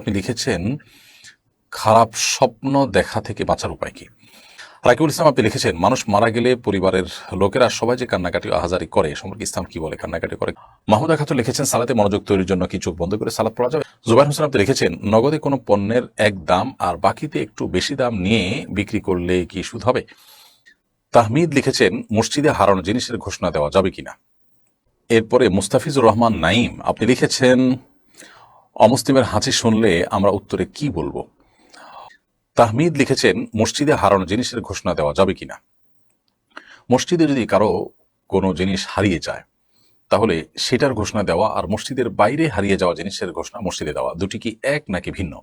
আপনি লিখেছেন, খারাপ স্বপ্ন দেখা থেকে বাঁচার উপায় কি? রাকিবুল ইসলাম, আপনি লিখেছেন, মানুষ মারা গেলে পরিবারের লোকেরা সবাই যে কান্নাকাটি আহাজারি করে সম্পর্কে ইসলাম কি বলে, কান্নাকাটি করে? মাহমুদা খাতুন লিখেছেন, সালাতে মনোযোগ তৈরির জন্য কি চোখ বন্ধ করে সালাদ পড়া যাবে? জুবাইর হোসেন, আপনি লিখেছেন, নগদে কোনো পণ্যের এক দাম আর বাকিতে একটু বেশি দাম নিয়ে বিক্রি করলে কি সুদ হবে? তাহমিদ লিখেছেন, মসজিদে হারানো জিনিসের ঘোষণা দেওয়া যাবে কিনা? এরপরে মুস্তাফিজুর রহমান নাইম আপনি লিখেছেন অমুসলিমের হাঁচি শুনলে আমরা উত্তরে কি বলব? তাহমিদ লিখেছেন, মসজিদে হারানো জিনিসের ঘোষণা দেওয়া যাবে কিনা? মসজিদে যদি কারও কোনো জিনিস হারিয়ে যায়, তাহলে সেটার ঘোষণা দেওয়া আর মসজিদের বাইরে হারিয়ে যাওয়া জিনিসের ঘোষণা মসজিদে দেওয়া দুটি কি এক নাকি ভিন্ন?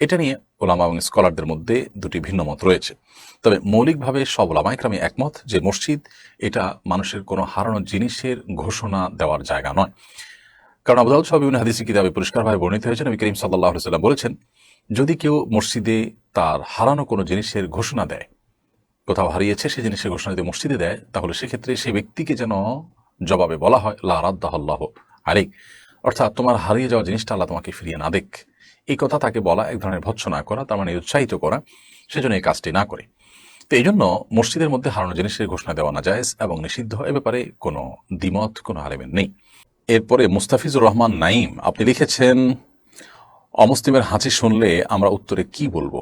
এটা নিয়ে ওলামা এবং স্কলারদের মধ্যে দুটি ভিন্ন মত রয়েছে। তবে মৌলিকভাবে সব ওলামাইক্রামে একমত যে মসজিদ এটা মানুষের কোনো হারানো জিনিসের ঘোষণা দেওয়ার জায়গা নয়। কারণ আবুদাউদ সহ বিভিন্ন হাদিসি কিতাবে পরিষ্কারভাবে বর্ণিত হয়েছে নবী করিম সাল্লাহ সাল্লাম বলেছেন, যদি কেউ মসজিদে তার হারানো কোনো জিনিসের ঘোষণা দেয়, কোথাও হারিয়েছে সে জিনিসের ঘোষণা যদি মসজিদে দেয়, তাহলে সেক্ষেত্রে সেই ব্যক্তিকে যেন জবাবে বলা হয়, লা রাদ্দাহল্লাহ আলিক অর্থাৎ তোমার হারিয়ে যাওয়া জিনিসটা আল্লাহ তোমাকে ফিরিয়ে না দেখ এই কথা তাকে বলা এক ধরনের ভৎসনা করা, তার মানে উৎসাহিত করা, সেজন্য এই কাজটি না করে। তো এই জন্য মসজিদের মধ্যে হারানো জিনিসের ঘোষণা দেওয়া না জায়েজ এবং নিষিদ্ধ এ ব্যাপারে কোনো দ্বিমত, কোনো আলেমের নেই। এরপরে মুস্তাফিজুর রহমান নাইম আপনি লিখেছেন, অমুসলিমের হাঁচি শুনলে আমরা উত্তরে কি বলব?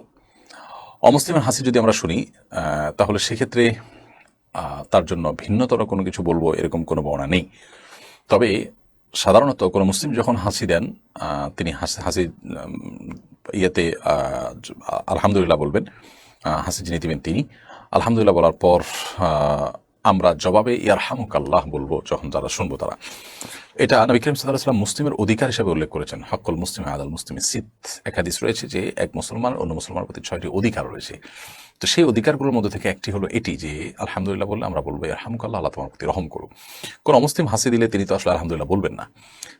অমুসলিমের হাসি যদি আমরা শুনি তাহলে সেক্ষেত্রে তার জন্য ভিন্নতর কোনো কিছু বলব এরকম কোনো বর্ণনা নেই। তবে সাধারণত কোনো মুসলিম যখন হাসি দেন তিনি হাসি হাসি ইয়েতে আলহামদুলিল্লাহ বলবেন হাসি যিনি দিবেন তিনি। আলহামদুলিল্লাহ বলার পর আমরা জবাবে ইয়ারহামুক আল্লাহ বলব যখন যারা শুনব তারা। এটা নবী করিম সাল্লাম মুসলিমের অধিকার হিসেবে উল্লেখ করেছেন। হকল মুসলিম আদাল মুসলিমের সিদ একাদিস রয়েছে যে এক মুসলমান অন্য মুসলমানের প্রতি ছয়টি অধিকার রয়েছে। তো সেই অধিকারগুলোর মধ্যে থেকে একটি হলো এটি যে আলহামদুলিল্লাহ বললে আমরা বলব আলহামদুল্লাহ আল্লাহ তোমার প্রতি রহম করুক। কোন মুসলিম হাসি দিলে তিনি তো আসলে আলহামদুলিল্লাহ বলবেন না।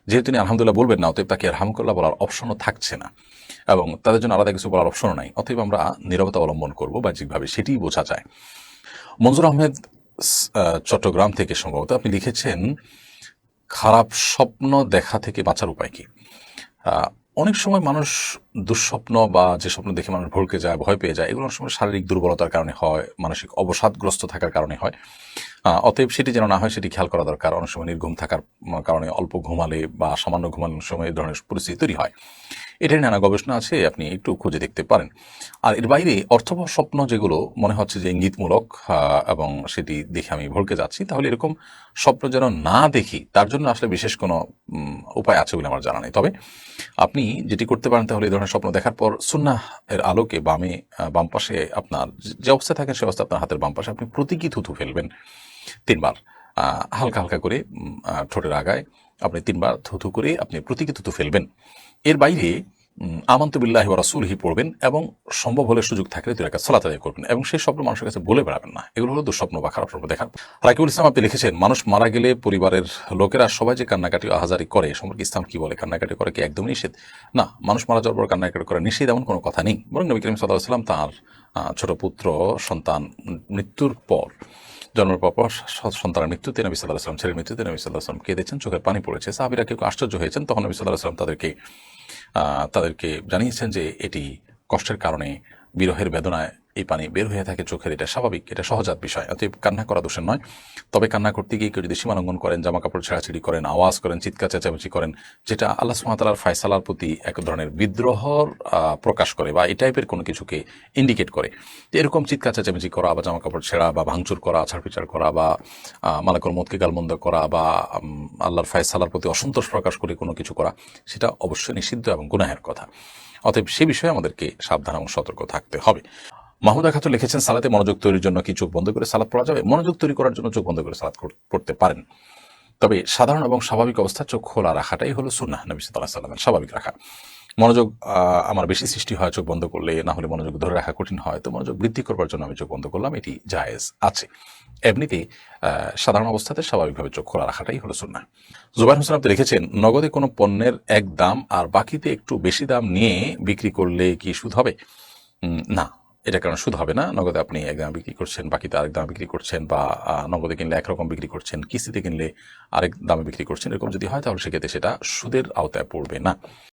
যেহেতু তিনি আলহামদুলিল্লাহ বলবেন না অতএব তাকে আলহামদুল্লাহ বলার অপশনও থাকছে না। এবং তাদের জন্য আলাদা কিছু বলার অপশনও নাই। অতএব আমরা নীরবতা অবলম্বন করব বাহ্যিকভাবে সেটিই বোঝা যায়। মঞ্জুর আহমেদ আহ, চট্টগ্রাম থেকে সম্ভবত আপনি লিখেছেন, খারাপ স্বপ্ন দেখা থেকে বাঁচার উপায় কি? অনেক সময় মানুষ দুঃস্বপ্ন বা যে স্বপ্ন দেখে মানুষ ভড়কে যায়, ভয় পেয়ে যায়, এগুলো অনেক সময় শারীরিক দুর্বলতার কারণে হয়, মানসিক অবসাদগ্রস্ত থাকার কারণে হয়। অতএব সেটি যেন না হয়, সেটি খেয়াল করা দরকার। অনেক সময় নির্ঘুম থাকার কারণে অল্প ঘুমালে বা সামান্য ঘুমানোর সময় এই ধরনের পরিস্থিতি তৈরি হয়। এটার নানা গবেষণা আছে, আপনি একটু খুঁজে দেখতে পারেন। আর এর বাইরে অর্থবহ স্বপ্ন যেগুলো মনে হচ্ছে যে ইঙ্গিতমূলক এবং সেটি দেখে আমি ভড়কে যাচ্ছি, তাহলে এরকম স্বপ্ন যেন না দেখি, তার জন্য আসলে বিশেষ কোনো উপায় আছে বলে আমার জানা নেই। তবে আপনি যেটি করতে পারেন, তাহলে এই ধরনের স্বপ্ন দেখার পর সুন্নাহ এর আলোকে বামে বাম পাশে আপনার যে- অবস্থা থাকেন সে অবস্থা আপনার হাতের বাম পাশে আপনি প্রতীকী থুথু ফেলবেন। তিনবার হালকা হালকা করে ঠোঁটের আগায় আপনি তিনবার থুথু করে আপনি প্রতীকী থুথু ফেলবেন। এর বাইরে আমন্তবিল্লাহ রাসুলহি পড়বেন এবং সম্ভব হলে সুযোগ থাকলে দুই রাকাত সালাত আদায় করবেন এবং সেই স্বপ্ন মানুষের কাছে বলে বেড়াবেন না। এগুলো হলো দুঃস্বপ্ন বা খারাপ স্বপ্ন দেখার। রাকিবুল ইসলাম আপনি লিখেছেন, মানুষ মারা গেলে পরিবারের লোকেরা সবাই যে কান্নাকাটি আহাজারি করে সম্পর্কে ইসলাম কি বলে? কান্নাকাটি করে কি একদম নিষেধ? না, মানুষ মারা যাওয়ার পর কান্নাকাটি করা নিষেধ এমন কোনো কথা নেই। বরং নবী করিম সাল্লাহ সাল্লাম তাঁর ছোট পুত্র, সন্তান, মৃত্যুর পর জন্মের পর পর সন্তানের মৃত্যুতে নবী সাল্লাহ আসলাম ছেলের মৃত্যুতে নবী সাল্লাহ সাল্লাম কেঁদেছেন চোখের পানি পড়েছে। সাহাবিরা কেউ আশ্চর্য হয়েছেন। তখন নবী সাল্লাহ আসলাম তাদেরকে তাদেরকে জানিয়েছেন যে এটি কষ্টের কারণে বিরহের বেদনায় এই পানি বের হয়ে থাকে চোখের, এটা স্বাভাবিক, এটা সহজাত বিষয়। অতএব কান্না করা দোষের নয়। তবে কান্না করতে গিয়ে কেউ যদি সীমালঙ্ঘন করেন জামা কাপড় ছেঁড়াছিড়ি করেন, আওয়াজ করেন, চিৎকার, চেঁচামেচি করেন, যেটা আল্লাহ সুমাতালার ফায়সালার প্রতি এক ধরনের বিদ্রোহর প্রকাশ করে বা এই টাইপের কোনো কিছুকে ইন্ডিকেট করে। এরকম চিৎকার, চেঁচামেচি করা বা জামা কাপড় ছেঁড়া বা ভাঙচুর করা ছাড়পিচার করা বা মালাকর মতকে গালমন্দ করা বা আল্লাহর ফায়সালার প্রতি অসন্তোষ প্রকাশ করে কোনো কিছু করা, সেটা অবশ্যই নিষিদ্ধ এবং গুনাহের কথা। অতএব সে বিষয়ে আমাদেরকে সাবধান এবং সতর্ক থাকতে হবে। মাহমুদা খাতুন লিখেছেন, সালাতে মনোযোগ তৈরির জন্য কি চোখ বন্ধ করে সালাদ পড়া যাবে? মনোযোগ তৈরি করার জন্য চোখ বন্ধ করে সালাদ পড়তে পারেন। তবে সাধারণ এবং স্বাভাবিক অবস্থা চোখ খোলা রাখাটাই হলো সুন্নাহ, নবী সাল্লাহ সাল্লামের স্বাভাবিক রাখা। মনোযোগ আমার বেশি সৃষ্টি হয় চোখ বন্ধ করলে, না হলে মনোযোগ ধরে রাখা কঠিন হয়, তো মনোযোগ বৃদ্ধি করবার জন্য আমি চোখ বন্ধ করলাম, এটি জায়েজ আছে। এমনিতে সাধারণ অবস্থাতে স্বাভাবিকভাবে চোখ খোলা রাখাটাই হলো সুন্নাহ। জুবাইর হোসেন আপনি লিখেছেন, নগদে কোনো পণ্যের এক দাম আর বাকিতে একটু বেশি দাম নিয়ে বিক্রি করলে কি সুদ হবে? না। এটা কারণ সুদ হবে না। নগদে আপনি এক দামে বিক্রি করছেন বাকিতে আরেক দামে বিক্রি করছেন বা নগদে কিনলে একরকম বিক্রি করছেন, কিস্তিতে কিনলে আরেক দামে বিক্রি করছেন, এরকম যদি হয় তাহলে সেক্ষেত্রে সেটা সুদের আওতায় পড়বে না।